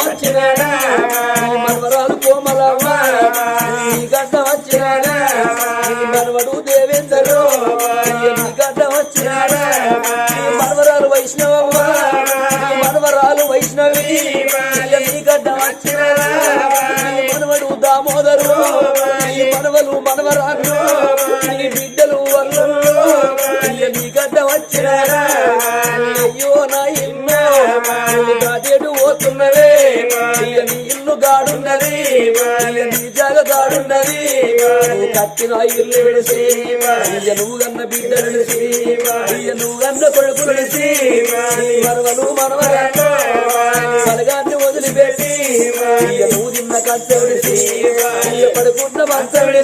వచ్చినాడా నీ మనవరాలు కోమలమ్మ ఈ గడ్డ వచ్చినాడా ఈ మనవడు దేవేందరు నీ గడ్డ వచ్చినాడా ఈ మనవరాలు వైష్ణవమ్మ నీ మనవరాలు వైష్ణవి? నీ గడ్డ వచ్చినాడా నీ మనవడు దామోదరు? నీ మనవలు మనవరాలు నీ బిడ్డలు వల్లు నీ గడ్డ వచ్చినాడా గాడేడు పోతున్నదే ఇక నీ ఇల్లు గాడున్నది నీ జాగ గాడున్నది కట్టిన ఇల్లు విడిసి నువ్వు కన్న బిడ్డ విడిసి నువ్వు కన్న కొడుకు విడిసి నీ మనవలు వదిలిపెట్టి నువ్వు తిన్న కచ్చ విడిసి పడుకున్న మంచ విడిసి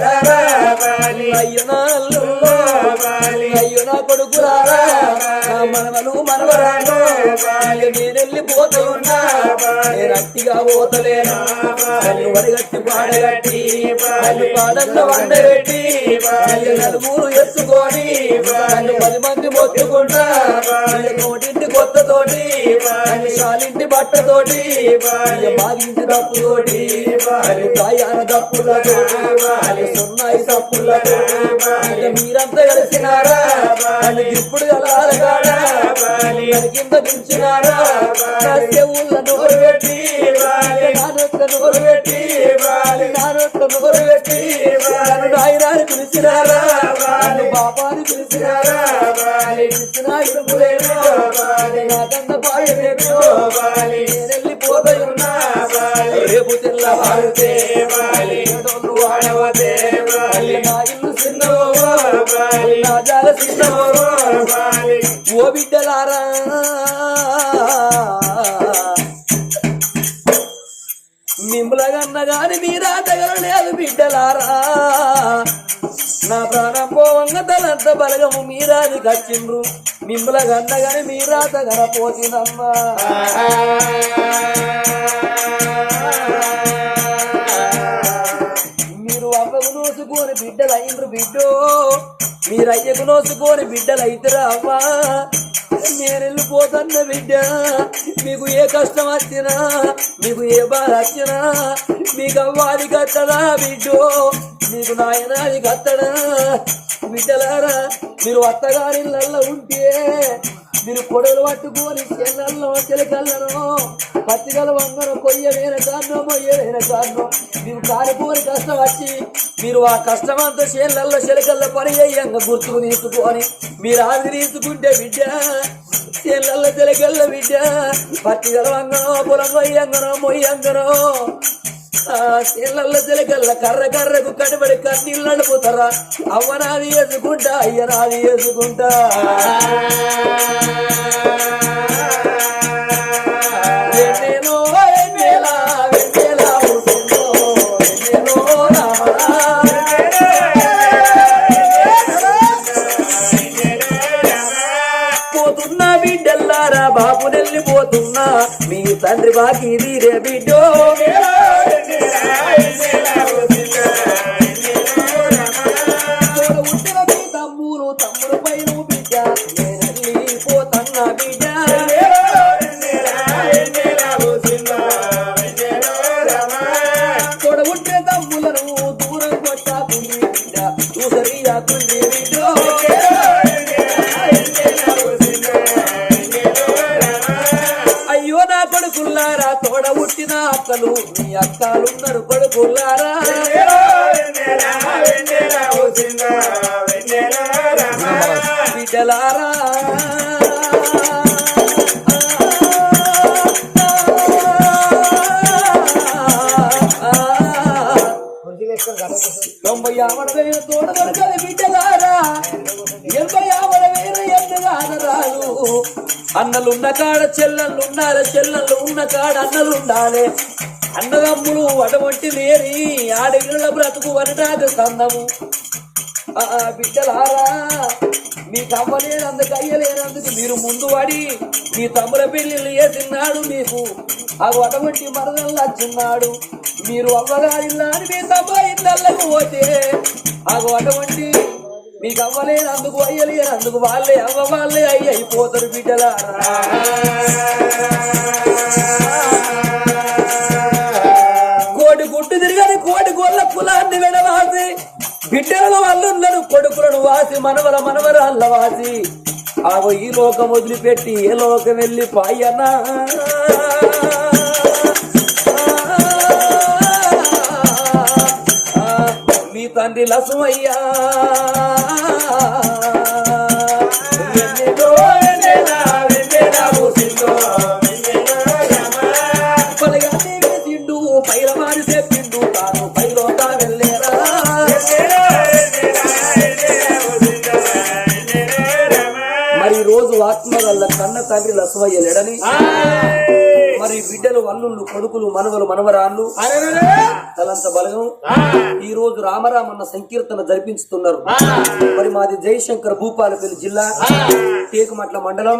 బిడ్డరారా అయ్యో నా అల్లుల్లో అయ్యో నా కొడుకురారా నా మనవలు మనవరాలు నేను నేను అట్టిగా పోతలేను? నన్ను వరిగట్టి పాడగట్టి నన్ను పాడల్లో వండగట్టి నలుగురు ఎత్తుకొని నన్ను పది మంది మొత్తుకుంటా నోటింటి కొత్తతోటి నన్ను షాలింటి బట్టతోటి ఇక బాగింటి దప్పుతోటి అది ప్రయాణ తప్పులతో సున్నాయి తప్పులతో మీరంతా కలిసినారా? ఇప్పుడు కలాలగాడా కింద దించినారా? నా నాయనాన్ని పిలిచినారా బాబాని పిలిచినారా పిలిచినా ఇరుపులేను నాకన్న పాయలేదు నేను వెళ్ళిపోతా ఉన్నా రేపు తెల్లవారితే డోలు వాడవతే నా ఇల్లు చిన్నవో నా జాల చిన్నవో ఓ బిడ్డలారా. మిమ్మలగన్న గాని మీరా తగలలేదు బిడ్డలారా? నా ప్రాణం పోవంగ తలంత బలగము మీరాది కచ్చిండ్రు మిమ్మల గన్నగాని మీరా తగన పోతినమ్మా. మీరు అవ్వకు నోసుకొని బిడ్డలు బిడ్డో. మీరు అయ్యకు నోసుకొని బిడ్డలు అయితరా అవ్వా నేను వెళ్ళిపోతున్న బిడ్డ. మీకు ఏ కష్టం వచ్చినా మీకు ఏ బాధ వచ్చినా మీకు అవ్వాలి కట్టడా బిడ్డో మీకు నాయనాది కట్టడా? బిడ్డలారా మీరు అత్తగారిళ్ళల్లో ఉంటే మీరు కొడలు పట్టుకొని చెల్లల్లో చెలకల్లను పత్తిగల వంగను కొయ్యలేన కారణో మొయ్యలేన కారణం మీరు కాలిపోని కష్టం వచ్చి మీరు ఆ కష్టమంతా చేళ్ళల్లో చెలికల్లో పని అయ్యంగా గుర్తుకు తీసుకొని మీరు ఆది తీసుకుంటే బిడ్డ చేళ్ళల్లో తెలగల్ల బిడ్డ. పత్తిగల వంగనో పొలం కొయ్యంగనో మొయ్యంగనో. ఆ తెలగల్ల కర్ర కర్రకు కనబడి కన్నీళ్ళు నడుపుతారా? అవ్వ నాది వేసుకుంటా అయ్య నాది వేసుకుంటా పోతున్నా. మీ తండ్రి బాకీ తీరే బిడ్డో. తోడ పుట్టిన అక్కలు మీ అక్కలున్నారు కొడుకులారా బిడ్డలారా? తొంభై ఆవడ వేల తోడ దొరకదు బిడ్డలారా? ఎనభై ఆవడ వేల ఎన్నగానరాలు అన్నలున్న కాడ చెల్లెళ్ళు ఉండాలి చెల్లెళ్ళు ఉన్న కాడ అన్నలు ఉండాలి అన్నదమ్ములు అటువంటి లేని ఆడగిళ్ళ బ్రతుకు వరటాకు కందము ఆ బిడ్డలారా మీకు అవ్వలేనందుకు అయ్యలేనందుకు మీరు ముందు పడి మీ తమ్ముల పెళ్ళిళ్ళు వేసినాడు మీకు? ఆ అటువంటి మరణంలో వచ్చిన్నాడు మీరు అవ్వగారిల్లా అని మీ తమ్ముల ఇళ్ళకు పోతే ఆ అటువంటి మీకు అవ్వలేనందుకు అయ్యలేనందుకు వాళ్ళే అవ్వ వాళ్ళే అయ్యి అయిపోతారు బిడ్డలా కోటి గుట్టు తిరగని కోటి గోళ్ళ కులాన్ని విడవాసి బిడ్డల అల్లుళ్ళను కొడుకులను వాసి మనవల మనవరాళ్ళ వాసి. ఆగో ఈ లోకం వదిలిపెట్టి ఏ లోకం వెళ్ళి పాయనా పైలోకా వెళ్ళేరా. మరి రోజు ఆత్మ వల్ల కన్న తండ్రి లసవయ్య లేడని. మరి బిడ్డలు వల్లుళ్ళు కొడుకులు మనవలు మనవరాళ్ళు తలంత బలగం. ఈ రోజు రామరామన్న సంకీర్తన జరిపించుతున్నారు. మరి మాది జయశంకర్ భూపాలపల్లి జిల్లా టేకుమట్ల మండలం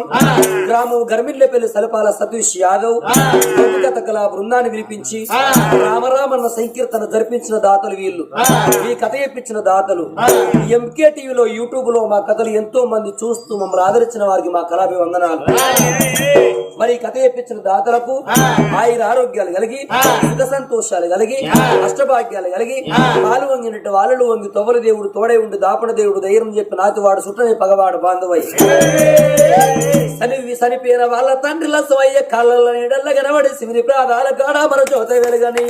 గ్రామం గర్మిల్లపల్లి సలపాల సతీష్ యాదవ్ కథ కళ బృందాన్ని వినిపించి రామరామన్న సంకీర్తన జరిపించిన దాతలు వీళ్ళు. ఈ కథ చెప్పించిన దాతలు. ఎంకే టీవీలో యూట్యూబ్లో మా కథలు ఎంతో మంది చూస్తూ మమ్మల్ని ఆదరించిన వారికి మా కళాభివందనాలు. మరి కథ చెప్పించిన దాతలకు ఆయుర ఆరోగ్యాలు కలిగి సుఖ సంతోషాలు కలిగి అష్టభాగ్యాలు కలిగి పాలు వంగినట్టు వాళ్ళు వంగి తొవల దేవుడు తోడై ఉండి దాపన దేవుడు ధైర్యం చెప్పి నాతివాడు సుట్టని పగవాడు బాంధవయ్య. సనివి సనిపోయిన వాళ్ళ తండ్రి లసవయ్య కళ్ళ నీడల్ల కనబడి శివిరి ప్రాధాల కాడ మన చోత వెలుగని.